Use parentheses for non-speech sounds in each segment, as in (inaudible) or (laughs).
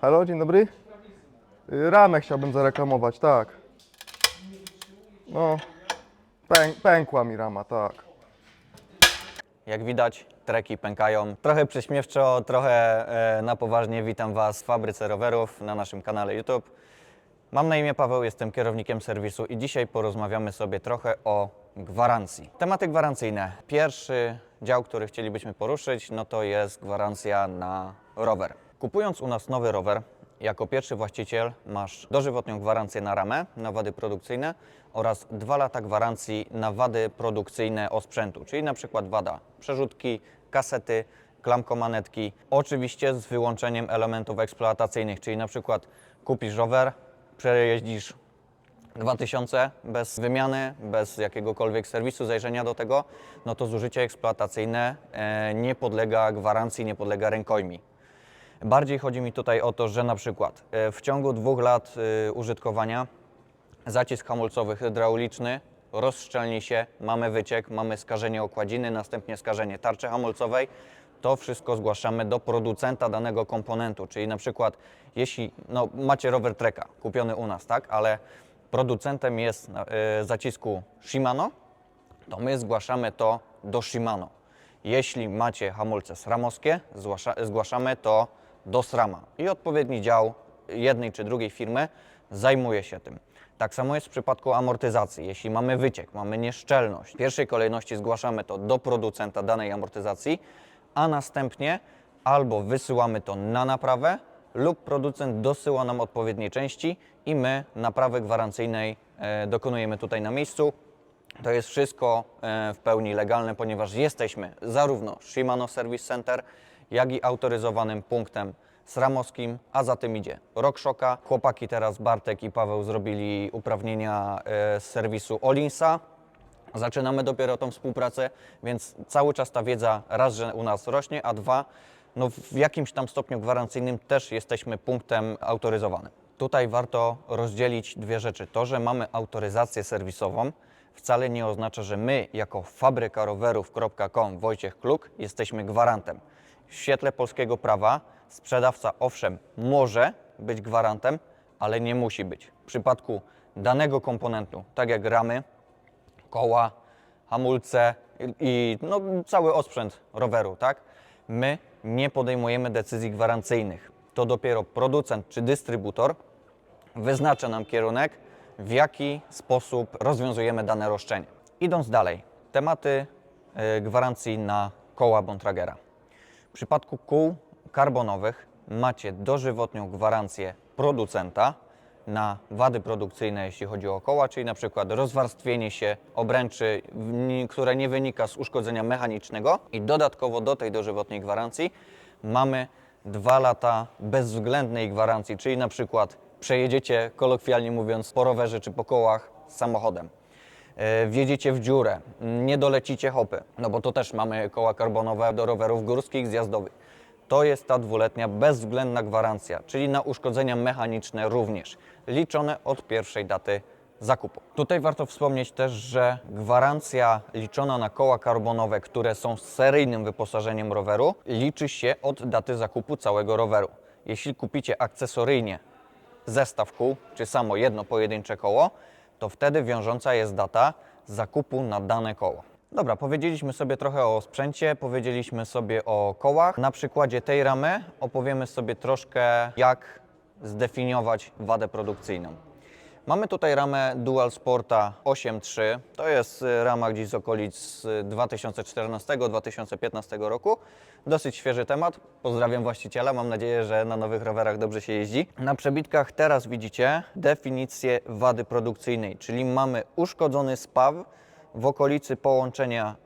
Halo, dzień dobry. Y, Ramę chciałbym zareklamować, tak. No, pęk, pękła mi rama, tak. Jak widać, treki pękają. Trochę prześmiewczo, trochę e, na poważnie witam Was w fabryce rowerów na naszym kanale YouTube. Mam na imię Paweł, jestem kierownikiem serwisu i dzisiaj porozmawiamy sobie trochę o gwarancji. Tematy gwarancyjne. Pierwszy dział, który chcielibyśmy poruszyć, no to jest gwarancja na rower. Kupując u nas nowy rower, jako pierwszy właściciel masz dożywotnią gwarancję na ramę, na wady produkcyjne oraz dwa lata gwarancji na wady produkcyjne osprzętu, czyli na przykład wada przerzutki, kasety, klamkomanetki. Oczywiście z wyłączeniem elementów eksploatacyjnych, czyli na przykład kupisz rower, przejeździsz 2000 bez wymiany, bez jakiegokolwiek serwisu, zajrzenia do tego, no to zużycie eksploatacyjne e, nie podlega gwarancji, nie podlega rękojmi. Bardziej chodzi mi tutaj o to, że na przykład e, w ciągu dwóch lat e, użytkowania zacisk hamulcowy hydrauliczny rozszczelni się, mamy wyciek, mamy skażenie okładziny, następnie skażenie tarczy hamulcowej. To wszystko zgłaszamy do producenta danego komponentu, czyli na przykład jeśli no, macie rower Treka kupiony u nas, tak, ale producentem jest e, zacisku Shimano, to my zgłaszamy to do Shimano. Jeśli macie hamulce sramowskie, zgłasza, zgłaszamy to do SRAMA i odpowiedni dział jednej czy drugiej firmy zajmuje się tym. Tak samo jest w przypadku amortyzacji. Jeśli mamy wyciek, mamy nieszczelność, w pierwszej kolejności zgłaszamy to do producenta danej amortyzacji, a następnie albo wysyłamy to na naprawę, lub producent dosyła nam odpowiednie części i my naprawy gwarancyjnej e, dokonujemy tutaj na miejscu. To jest wszystko e, w pełni legalne, ponieważ jesteśmy zarówno Shimano Service Center, jak i autoryzowanym punktem sramowskim, a za tym idzie RockShoka. Chłopaki teraz, Bartek i Paweł, zrobili uprawnienia e, z serwisu Olinsa. Zaczynamy dopiero tą współpracę, więc cały czas ta wiedza raz, że u nas rośnie, a dwa, no w jakimś tam stopniu gwarancyjnym też jesteśmy punktem autoryzowanym. Tutaj warto rozdzielić dwie rzeczy. To, że mamy autoryzację serwisową, wcale nie oznacza, że my jako fabryka rowerów.com Wojciech Kluk jesteśmy gwarantem. W świetle polskiego prawa sprzedawca owszem może być gwarantem, ale nie musi być. W przypadku danego komponentu, tak jak ramy, koła, hamulce i, no, cały osprzęt roweru, tak? My nie podejmujemy decyzji gwarancyjnych. To dopiero producent czy dystrybutor wyznacza nam kierunek, w jaki sposób rozwiązujemy dane roszczenie. Idąc dalej, tematy y, gwarancji na koła Bontragera. W przypadku kół karbonowych macie dożywotnią gwarancję producenta na wady produkcyjne, jeśli chodzi o koła, czyli na przykład rozwarstwienie się obręczy, które nie wynika z uszkodzenia mechanicznego. I dodatkowo do tej dożywotniej gwarancji mamy dwa lata bezwzględnej gwarancji, czyli na przykład przejedziecie, kolokwialnie mówiąc, po rowerze czy po kołach samochodem wjedziecie w dziurę, nie dolecicie hopy, no bo to też mamy koła karbonowe do rowerów górskich, zjazdowych. To jest ta dwuletnia bezwzględna gwarancja, czyli na uszkodzenia mechaniczne również, liczone od pierwszej daty zakupu. Tutaj warto wspomnieć też, że gwarancja liczona na koła karbonowe, które są seryjnym wyposażeniem roweru, liczy się od daty zakupu całego roweru. Jeśli kupicie akcesoryjnie zestaw kół, czy samo jedno pojedyncze koło, to wtedy wiążąca jest data zakupu na dane koło. Dobra, powiedzieliśmy sobie trochę o sprzęcie, powiedzieliśmy sobie o kołach. Na przykładzie tej ramy opowiemy sobie troszkę, jak zdefiniować wadę produkcyjną. Mamy tutaj ramę Dual Sporta 8.3. To jest y, rama gdzieś z okolic y, 2014-2015 roku. Dosyć świeży temat. Pozdrawiam właściciela. Mam nadzieję, że na nowych rowerach dobrze się jeździ. Na przebitkach teraz widzicie definicję wady produkcyjnej, czyli mamy uszkodzony spaw w okolicy połączenia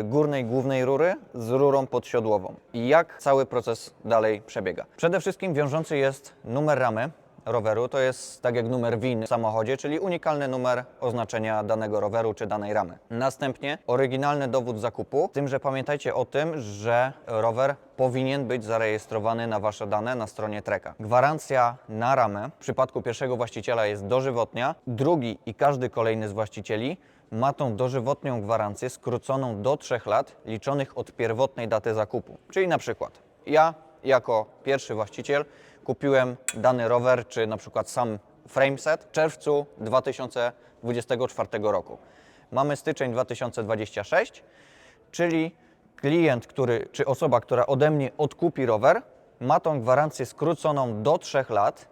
y, górnej głównej rury z rurą podsiodłową. I jak cały proces dalej przebiega? Przede wszystkim wiążący jest numer ramy roweru, to jest tak jak numer WIN w samochodzie, czyli unikalny numer oznaczenia danego roweru czy danej ramy. Następnie oryginalny dowód zakupu, z tym, że pamiętajcie o tym, że rower powinien być zarejestrowany na Wasze dane na stronie Treka. Gwarancja na ramę w przypadku pierwszego właściciela jest dożywotnia, drugi i każdy kolejny z właścicieli ma tą dożywotnią gwarancję skróconą do 3 lat, liczonych od pierwotnej daty zakupu. Czyli na przykład ja jako pierwszy właściciel kupiłem dany rower, czy na przykład sam frameset w czerwcu 2024 roku. Mamy styczeń 2026, czyli klient, który, czy osoba, która ode mnie odkupi rower, ma tą gwarancję skróconą do 3 lat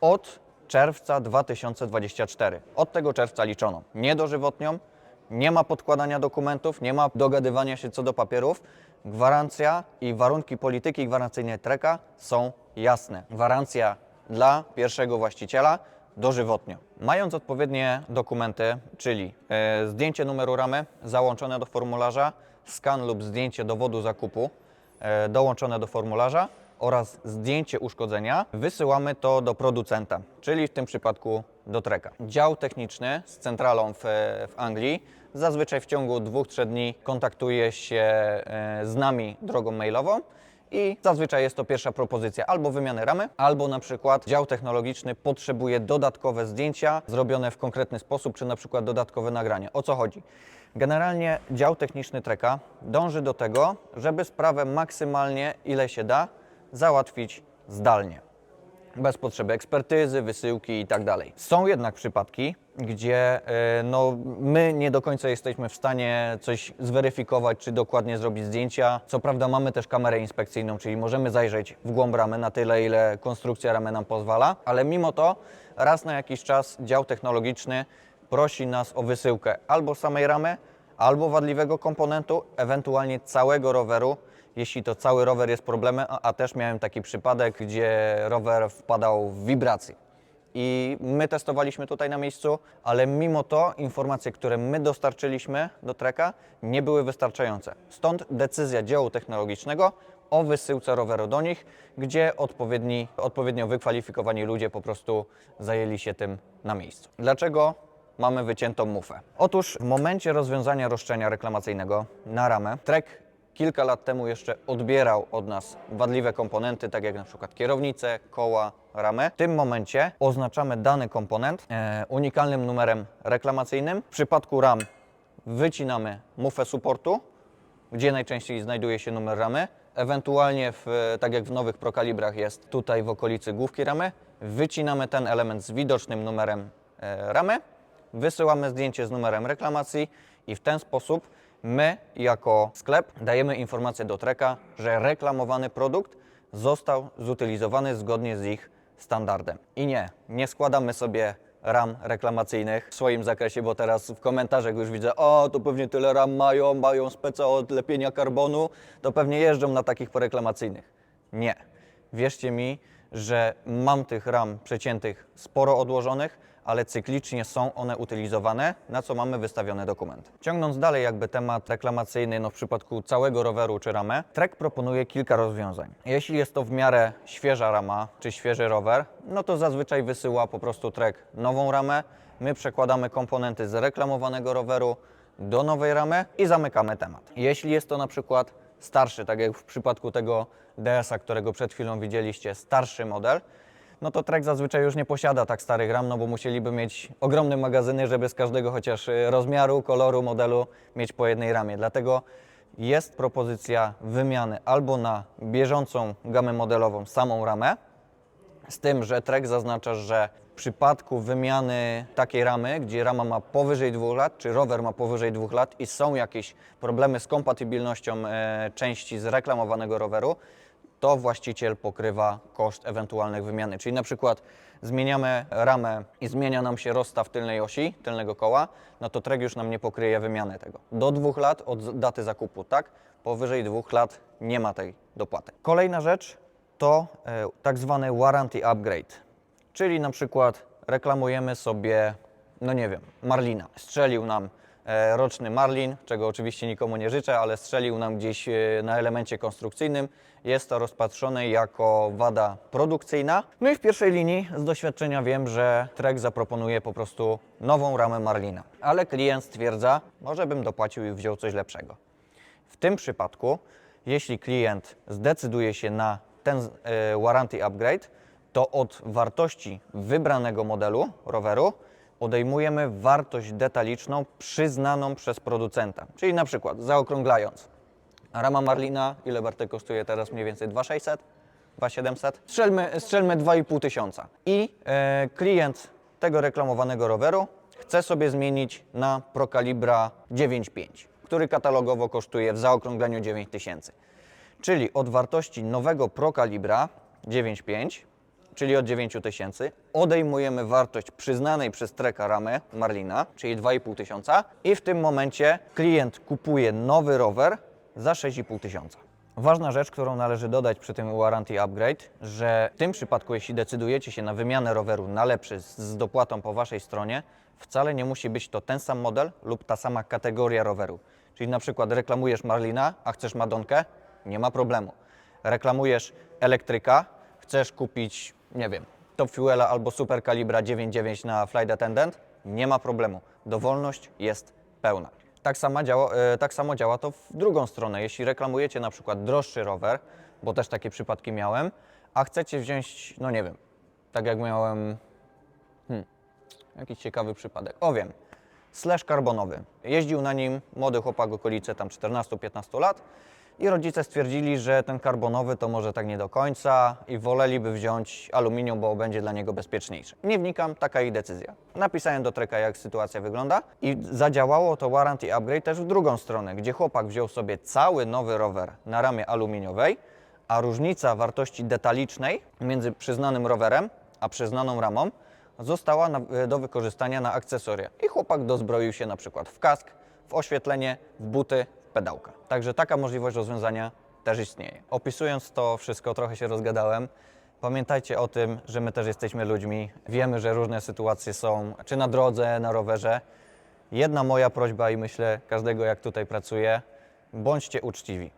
od czerwca 2024. Od tego czerwca liczoną. Nie dożywotnią, nie ma podkładania dokumentów, nie ma dogadywania się co do papierów. Gwarancja i warunki polityki gwarancyjnej Treka są jasne. Gwarancja dla pierwszego właściciela dożywotnio. Mając odpowiednie dokumenty, czyli e, zdjęcie numeru ramy załączone do formularza, skan lub zdjęcie dowodu zakupu e, dołączone do formularza oraz zdjęcie uszkodzenia, wysyłamy to do producenta, czyli w tym przypadku do Treka. Dział techniczny z centralą w, w Anglii zazwyczaj w ciągu 2-3 dni kontaktuje się e, z nami drogą mailową i zazwyczaj jest to pierwsza propozycja albo wymiany ramy, albo na przykład dział technologiczny potrzebuje dodatkowe zdjęcia zrobione w konkretny sposób, czy na przykład dodatkowe nagranie. O co chodzi? Generalnie dział techniczny Treka dąży do tego, żeby sprawę maksymalnie ile się da załatwić zdalnie bez potrzeby ekspertyzy, wysyłki i tak. Są jednak przypadki, gdzie e, no, my nie do końca jesteśmy w stanie coś zweryfikować, czy dokładnie zrobić zdjęcia. Co prawda mamy też kamerę inspekcyjną, czyli możemy zajrzeć w głąb ramy na tyle, ile konstrukcja ramy nam pozwala, ale mimo to raz na jakiś czas dział technologiczny prosi nas o wysyłkę albo samej ramy, albo wadliwego komponentu, ewentualnie całego roweru, jeśli to cały rower jest problemem, a, też miałem taki przypadek, gdzie rower wpadał w wibracje. I my testowaliśmy tutaj na miejscu, ale mimo to informacje, które my dostarczyliśmy do treka, nie były wystarczające. Stąd decyzja działu technologicznego o wysyłce roweru do nich, gdzie odpowiedni, odpowiednio wykwalifikowani ludzie po prostu zajęli się tym na miejscu. Dlaczego mamy wyciętą mufę? Otóż w momencie rozwiązania roszczenia reklamacyjnego na ramę Trek kilka lat temu jeszcze odbierał od nas wadliwe komponenty, tak jak na przykład kierownicę, koła, ramę. W tym momencie oznaczamy dany komponent e, unikalnym numerem reklamacyjnym. W przypadku ram wycinamy mufę supportu, gdzie najczęściej znajduje się numer ramy. Ewentualnie, w, tak jak w nowych prokalibrach jest tutaj w okolicy główki ramy, wycinamy ten element z widocznym numerem e, ramy, wysyłamy zdjęcie z numerem reklamacji i w ten sposób my jako sklep dajemy informację do treka, że reklamowany produkt został zutylizowany zgodnie z ich standardem. I nie, nie składamy sobie ram reklamacyjnych w swoim zakresie, bo teraz w komentarzach już widzę, o to pewnie tyle ram mają, mają speca od lepienia karbonu, to pewnie jeżdżą na takich poreklamacyjnych. Nie. Wierzcie mi, że mam tych ram przeciętych sporo odłożonych, ale cyklicznie są one utylizowane, na co mamy wystawiony dokument. Ciągnąc dalej jakby temat reklamacyjny, no w przypadku całego roweru czy ramę, Trek proponuje kilka rozwiązań. Jeśli jest to w miarę świeża rama czy świeży rower, no to zazwyczaj wysyła po prostu Trek nową ramę, my przekładamy komponenty z reklamowanego roweru do nowej ramy i zamykamy temat. Jeśli jest to na przykład starszy, tak jak w przypadku tego DS-a, którego przed chwilą widzieliście, starszy model, no to Trek zazwyczaj już nie posiada tak starych ram, no bo musieliby mieć ogromne magazyny, żeby z każdego chociaż y, rozmiaru, koloru, modelu mieć po jednej ramie. Dlatego jest propozycja wymiany albo na bieżącą gamę modelową samą ramę, z tym, że Trek zaznacza, że w przypadku wymiany takiej ramy, gdzie rama ma powyżej dwóch lat, czy rower ma powyżej dwóch lat i są jakieś problemy z kompatybilnością e, części z reklamowanego roweru, to właściciel pokrywa koszt ewentualnych wymiany. Czyli na przykład zmieniamy ramę i zmienia nam się rozstaw tylnej osi, tylnego koła, no to Trek już nam nie pokryje wymiany tego. Do dwóch lat od daty zakupu, tak? Powyżej dwóch lat nie ma tej dopłaty. Kolejna rzecz to e, tak zwany warranty upgrade, czyli na przykład reklamujemy sobie, no nie wiem, Marlina. Strzelił nam roczny Marlin, czego oczywiście nikomu nie życzę, ale strzelił nam gdzieś e, na elemencie konstrukcyjnym. Jest to rozpatrzone jako wada produkcyjna. No i w pierwszej linii z doświadczenia wiem, że Trek zaproponuje po prostu nową ramę Marlina. Ale klient stwierdza, może bym dopłacił i wziął coś lepszego. W tym przypadku, jeśli klient zdecyduje się na ten e, warranty upgrade, to od wartości wybranego modelu roweru odejmujemy wartość detaliczną przyznaną przez producenta. Czyli na przykład zaokrąglając, rama Marlina, ile Bartek kosztuje teraz mniej więcej 2600, 2700. Strzelmy, strzelmy 2,5 tysiąca. I e, klient tego reklamowanego roweru chce sobie zmienić na Procalibra 9.5, który katalogowo kosztuje w zaokrągleniu 9000. Czyli od wartości nowego Procalibra 9.5, czyli od 9000, odejmujemy wartość przyznanej przez Treka ramy Marlina, czyli 2,5 tysiąca i w tym momencie klient kupuje nowy rower za 6,5 tysiąca. Ważna rzecz, którą należy dodać przy tym warranty upgrade, że w tym przypadku, jeśli decydujecie się na wymianę roweru na lepszy z dopłatą po Waszej stronie, wcale nie musi być to ten sam model lub ta sama kategoria roweru. Czyli na przykład reklamujesz Marlina, a chcesz Madonkę, nie ma problemu. Reklamujesz elektryka, chcesz kupić, nie wiem, Top Fuela albo Super Calibra 9.9 na Flight Attendant, nie ma problemu. Dowolność jest pełna. Tak, sama działa, e, tak samo działa to w drugą stronę. Jeśli reklamujecie na przykład droższy rower, bo też takie przypadki miałem, a chcecie wziąć, no nie wiem, tak jak miałem Jakiś ciekawy przypadek. O wiem, slash karbonowy. Jeździł na nim młody chłopak okolice tam 14-15 lat i rodzice stwierdzili, że ten karbonowy to może tak nie do końca i woleliby wziąć aluminium, bo będzie dla niego bezpieczniejsze. Nie wnikam, taka ich decyzja. Napisałem do treka, jak sytuacja wygląda i zadziałało to warranty upgrade też w drugą stronę, gdzie chłopak wziął sobie cały nowy rower na ramie aluminiowej, a różnica wartości detalicznej między przyznanym rowerem a przyznaną ramą została na, e, do wykorzystania na akcesoria. I chłopak dozbroił się na przykład w kask, w oświetlenie, w buty, w pedałka. Także taka możliwość rozwiązania też istnieje. Opisując to wszystko, trochę się rozgadałem. Pamiętajcie o tym, że my też jesteśmy ludźmi. Wiemy, że różne sytuacje są, czy na drodze, na rowerze. Jedna moja prośba i myślę każdego, jak tutaj pracuję, bądźcie uczciwi.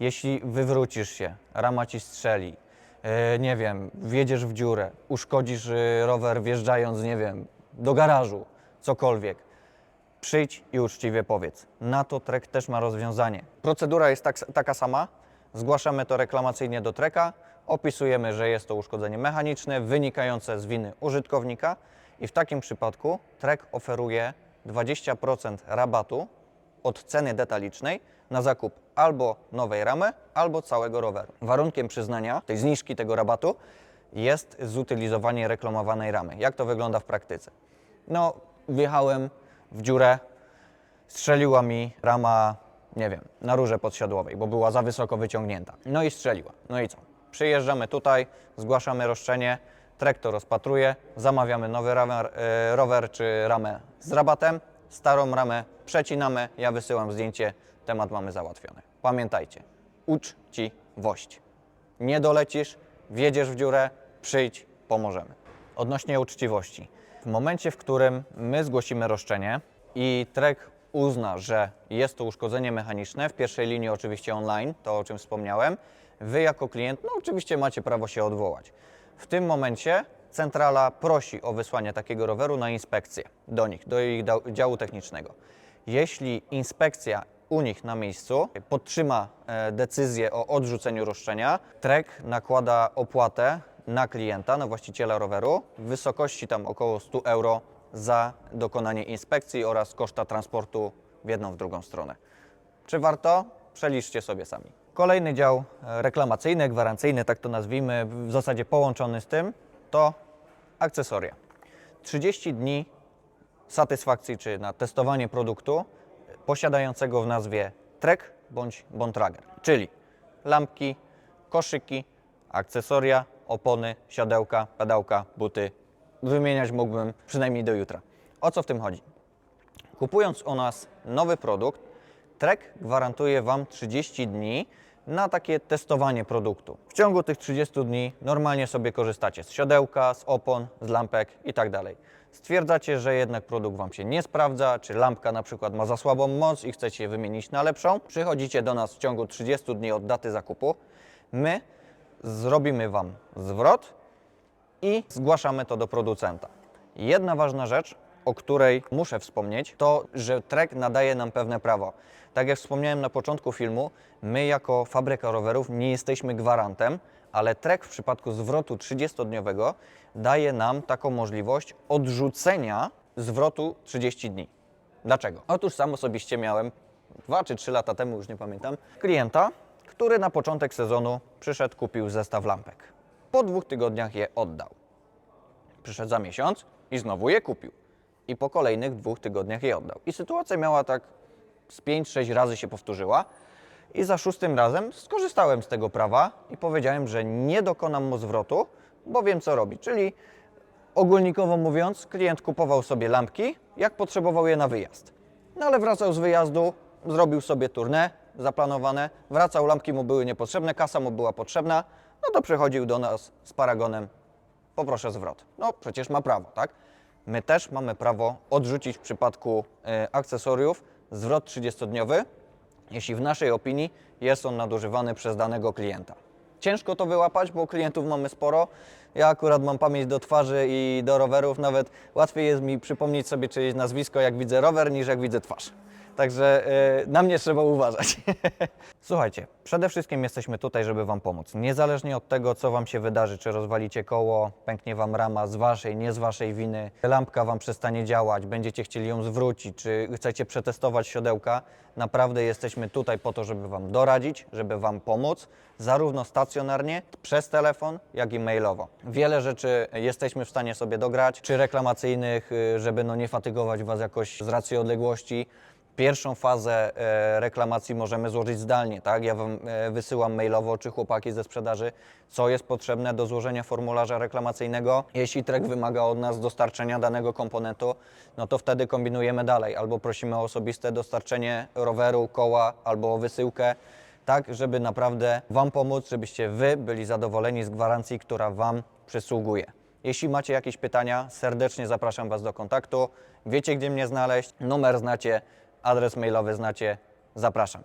Jeśli wywrócisz się, rama ci strzeli, e, nie wiem, wjedziesz w dziurę, uszkodzisz e, rower wjeżdżając, nie wiem, do garażu, cokolwiek, przyjdź i uczciwie powiedz. Na to Trek też ma rozwiązanie. Procedura jest tak, taka sama. Zgłaszamy to reklamacyjnie do Treka, opisujemy, że jest to uszkodzenie mechaniczne wynikające z winy użytkownika i w takim przypadku Trek oferuje 20% rabatu od ceny detalicznej na zakup albo nowej ramy, albo całego roweru. Warunkiem przyznania tej zniżki tego rabatu jest zutylizowanie reklamowanej ramy. Jak to wygląda w praktyce? No, wjechałem w dziurę, strzeliła mi rama, nie wiem, na rurze podsiadłowej, bo była za wysoko wyciągnięta. No i strzeliła. No i co? Przyjeżdżamy tutaj, zgłaszamy roszczenie, trek to rozpatruje, zamawiamy nowy rower, e, rower czy ramę z rabatem, starą ramę przecinamy, ja wysyłam zdjęcie, temat mamy załatwiony. Pamiętajcie, uczciwość. Nie dolecisz, wjedziesz w dziurę, przyjdź, pomożemy. Odnośnie uczciwości. W momencie, w którym my zgłosimy roszczenie i Trek uzna, że jest to uszkodzenie mechaniczne, w pierwszej linii oczywiście online, to o czym wspomniałem, wy jako klient, no oczywiście macie prawo się odwołać. W tym momencie centrala prosi o wysłanie takiego roweru na inspekcję do nich, do ich działu technicznego. Jeśli inspekcja u nich na miejscu podtrzyma e, decyzję o odrzuceniu roszczenia, Trek nakłada opłatę na klienta, na właściciela roweru w wysokości tam około 100 euro za dokonanie inspekcji oraz koszta transportu w jedną, w drugą stronę. Czy warto? Przeliczcie sobie sami. Kolejny dział e, reklamacyjny, gwarancyjny, tak to nazwijmy, w zasadzie połączony z tym, to akcesoria. 30 dni satysfakcji czy na testowanie produktu posiadającego w nazwie Trek bądź Bontrager, czyli lampki, koszyki, akcesoria, opony, siodełka, pedałka, buty. Wymieniać mógłbym przynajmniej do jutra. O co w tym chodzi? Kupując u nas nowy produkt, Trek gwarantuje Wam 30 dni na takie testowanie produktu. W ciągu tych 30 dni normalnie sobie korzystacie z siodełka, z opon, z lampek i tak. Stwierdzacie, że jednak produkt Wam się nie sprawdza, czy lampka na przykład ma za słabą moc i chcecie je wymienić na lepszą. Przychodzicie do nas w ciągu 30 dni od daty zakupu. My zrobimy Wam zwrot i zgłaszamy to do producenta. Jedna ważna rzecz, o której muszę wspomnieć, to że Trek nadaje nam pewne prawo. Tak jak wspomniałem na początku filmu, my jako fabryka rowerów nie jesteśmy gwarantem, ale Trek w przypadku zwrotu 30-dniowego daje nam taką możliwość odrzucenia zwrotu 30 dni. Dlaczego? Otóż sam osobiście miałem dwa czy trzy lata temu, już nie pamiętam, klienta, który na początek sezonu przyszedł, kupił zestaw lampek. Po dwóch tygodniach je oddał. Przyszedł za miesiąc i znowu je kupił. I po kolejnych dwóch tygodniach je oddał. I sytuacja miała tak z 5-6 razy się powtórzyła. I za szóstym razem skorzystałem z tego prawa i powiedziałem, że nie dokonam mu zwrotu, bo wiem co robić. Czyli ogólnikowo mówiąc, klient kupował sobie lampki, jak potrzebował je na wyjazd. No ale wracał z wyjazdu, zrobił sobie tournée zaplanowane, wracał, lampki mu były niepotrzebne, kasa mu była potrzebna, no to przychodził do nas z paragonem, poproszę zwrot. No przecież ma prawo, tak? My też mamy prawo odrzucić w przypadku e, akcesoriów zwrot 30-dniowy, jeśli w naszej opinii jest on nadużywany przez danego klienta. Ciężko to wyłapać, bo klientów mamy sporo. Ja akurat mam pamięć do twarzy i do rowerów, nawet łatwiej jest mi przypomnieć sobie czyjeś nazwisko, jak widzę rower, niż jak widzę twarz. Także e, na mnie trzeba uważać. (laughs) Słuchajcie, przede wszystkim jesteśmy tutaj, żeby Wam pomóc. Niezależnie od tego, co Wam się wydarzy, czy rozwalicie koło, pęknie Wam rama z Waszej, nie z Waszej winy, lampka Wam przestanie działać, będziecie chcieli ją zwrócić, czy chcecie przetestować siodełka, naprawdę jesteśmy tutaj po to, żeby Wam doradzić, żeby Wam pomóc, zarówno stacjonarnie, przez telefon, jak i mailowo. Wiele rzeczy jesteśmy w stanie sobie dograć, czy reklamacyjnych, y, żeby no nie fatygować Was jakoś z racji odległości. Pierwszą fazę e, reklamacji możemy złożyć zdalnie, tak? Ja Wam e, wysyłam mailowo, czy chłopaki ze sprzedaży, co jest potrzebne do złożenia formularza reklamacyjnego. Jeśli trek wymaga od nas dostarczenia danego komponentu, no to wtedy kombinujemy dalej. Albo prosimy o osobiste dostarczenie roweru, koła, albo o wysyłkę, tak? Żeby naprawdę Wam pomóc, żebyście Wy byli zadowoleni z gwarancji, która Wam przysługuje. Jeśli macie jakieś pytania, serdecznie zapraszam Was do kontaktu. Wiecie, gdzie mnie znaleźć, numer znacie, adres mailowy znacie. Zapraszam.